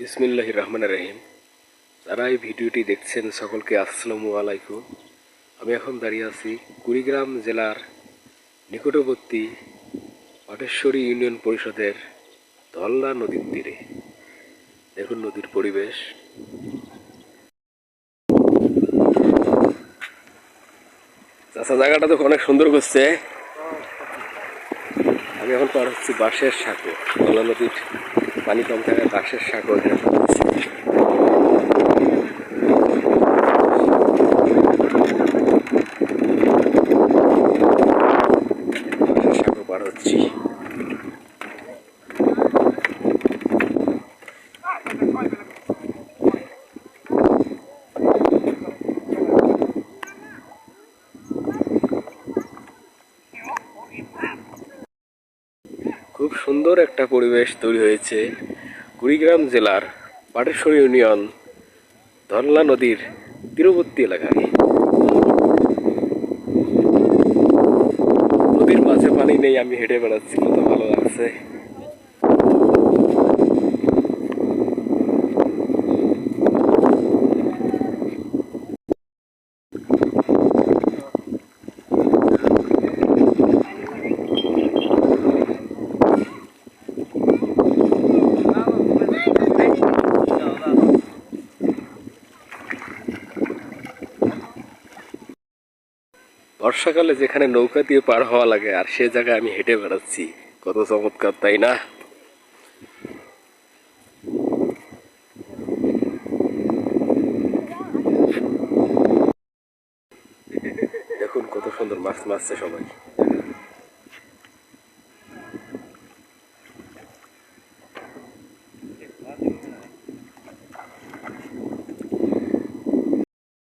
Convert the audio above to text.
বিসমিল্লাহ রহমান রহিম। যারা এই ভিডিওটি দেখছেন, সকলকে আসসালামু আলাইকুম। আমি এখন দাঁড়িয়ে আছি কুড়িগ্রাম জেলার নিকটবর্তী পাটেশ্বরী ইউনিয়ন পরিষদের ধল্লা নদীর তীরে। দেখুন নদীর পরিবেশ। চাষা, জায়গাটা তো অনেক সুন্দর করছে। আমি এখন পার হচ্ছি বাঁশের সাঁকো, ধল্লা নদীর পানি কম থাকায় বাঁশের সাঁকো পার হচ্ছি খুব সুন্দর একটা পরিবেশ তৈরি হয়েছে কুড়িগ্রাম জেলার পাটেশ্বর ইউনিয়ন, ধরলা নদীর তীরবর্তী এলাকায়। নদীর মাঝে পানি নেই, আমি হেঁটে বেড়াচ্ছি, কত ভালো লাগছে। বর্ষাকালে যেখানে নৌকা দিয়ে পার হওয়া লাগে, আর সে জায়গায় আমি হেঁটে বেড়াচ্ছি। কত চমৎকার, তাই না? দেখুন কত সুন্দর মাছ মারছে সবাই।